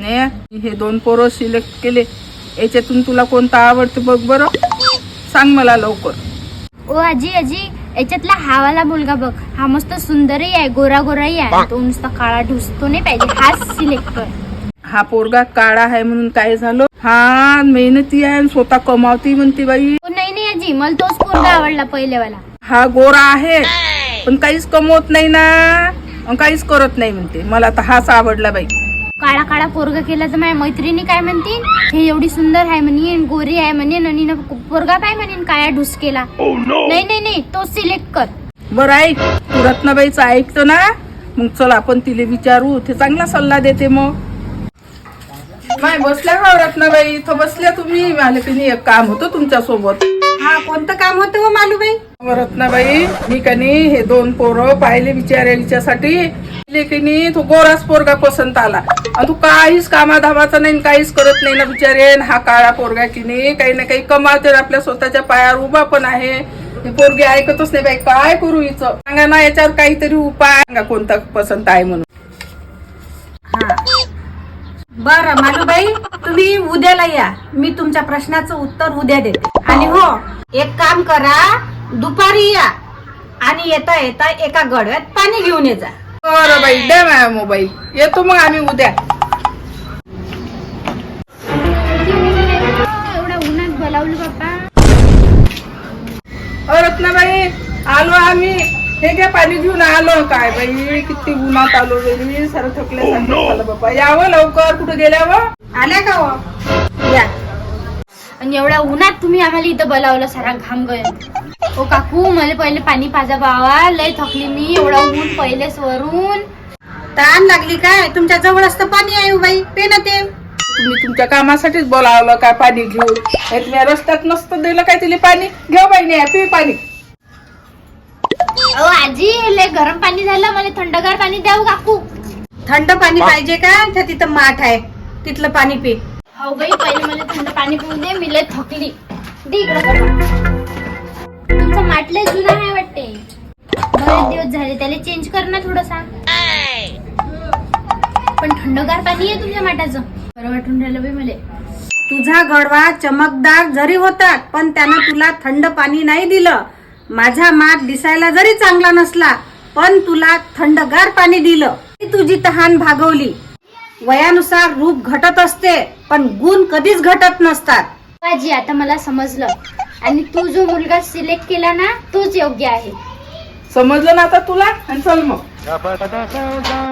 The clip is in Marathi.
नाही हे दोन पोरं सिलेक्ट केले. याच्यातून तुला कोणता आवडतं बघ बरं. सांग मला लवकर. ओ आजी आजी याच्यातला हावाला मुलगा बघ. हा मस्त सुंदरही आहे गोरा गोराही आहे तो नुसता काळा ढुसतो नाही पाहिजे हाच सिलेक्ट कर. हा पोरगा काळा आहे म्हणून काय झालं? हा मेहनती आहे आणि स्वतः कमावती म्हणते बाई. ओ नाही नाही आजी मला तोच पोरगा आवडला पहिलेवाला हा गोरा आहे पण काहीच कमवत नाही ना. अन काहीच करत नाही म्हणते. मला तर हाच आवडला बाई. काळा काळा पोरगा केला तर माझ्या मैत्रिणी काय म्हणतील? हे एवढी सुंदर आहे म्हणेन गोरी आहे म्हणेन आणि ना पोरगा काय म्हणेन? काळ्या ढुस केला. नाही नाही नाही तो सिलेक्ट कर. बरं ऐक. तू रत्नाबाईचं ऐकतो ना? मग चल आपण तिला विचारू. ते चांगला सल्ला देते मग. माय बसल्या का रत्नाबाई? इथं बसल्या तुम्ही. मला नाही एक काम होतं तुमच्यासोबत हा कोणतं काम होतं व मालूबाई? रत्नाबाई मी का नाही हे दोन पोरं पाहिले विचारायच्यासाठी तिले की नाही तो गोराच पोरगा पसंत आला. आणि तू काहीच कामाधामाचा नाही आणि काहीच करत नाही ना बिचारे. आणि हा काळा पोरगा की नाही काही ना काही कमावते आपल्या स्वतःच्या पायावर उभा पण आहे. ही पोरगी ऐकतच नाही बाई काय करू हिचं? सांगा ना याच्यावर काहीतरी उपाय सांगा कोणता पसंत आहे म्हणून. बर मालूबाई तुम्ही उद्याला या. मी तुमच्या प्रश्नाचं उत्तर उद्या देते. आणि हो एक काम करा. दुपारी या. आणि येता येता एका गडव्यात पाणी घेऊन ये जा. बरं बाई द्या माझा मोबाईल. येतो मग आम्ही उद्या. एवढ्या उन्हात बोलावलं बाप्पा. अ रत्नाबाई आलो आम्ही. हे घ्या पाणी घेऊन आलो. काय बाई किती उन्हात आलो. बाई सारं थकल्यासारखं झालं बाबा यावं लवकर. कुठं गेल्यावं? आल्या का हो? या. आणि एवढ्या उन्हात तुम्ही आम्हाला इथं बोलावलं सारा घाम गय ओ काकू मला पहिले पाणी पाजा बावा लय थकली मी एवढा ऊन पहिलेच वरून. ताण लागली काय? तुमच्या जवळच तर पाणी आहे हो बाई पे ना ते. तुम्ही तुमच्या कामासाठीच बोलावलं काय पाणी घेऊन? तुम्ही रस्त्यात नसतं दिलं काय तिला पाणी? घेऊ बाई नाही पी पाणी. अहो आजी लय गरम पाणी झालं. मला थंडगार पाणी द्याव काकू. थंड पाणी पाहिजे का? तर तिथं माठ आहे. तिथलं पाणी पे. हो बाई पहिले मला थंड पाणी पिऊ दे मी लय थकली. दे इकडं बघा. तुमचं माटलं जुना आहे वाटते बरेच दिवस झाले त्याला चेंज कर ना थोडसा. पण थंडगार पाणी आहे तुमच्या माठाचं बरं वाटून राहिलं बाई मला. तुझा गडवा चमकदार जरी होता पण त्यानं तुला थंड पाणी नाही दिलं. माझा माठ दिसायला जरी चांगला नसला पण तुला थंडगार पाणी दिलं. तुझी तहान भागवली. वयानुसार रूप घटत असते पण गुण कधीच घटत नसतात. आजी आता मला समजलं. आणि तू जो मुलगा सिलेक्ट केला ना तोच योग्य आहे. समजलं ना आता तुला? आणि चल मग.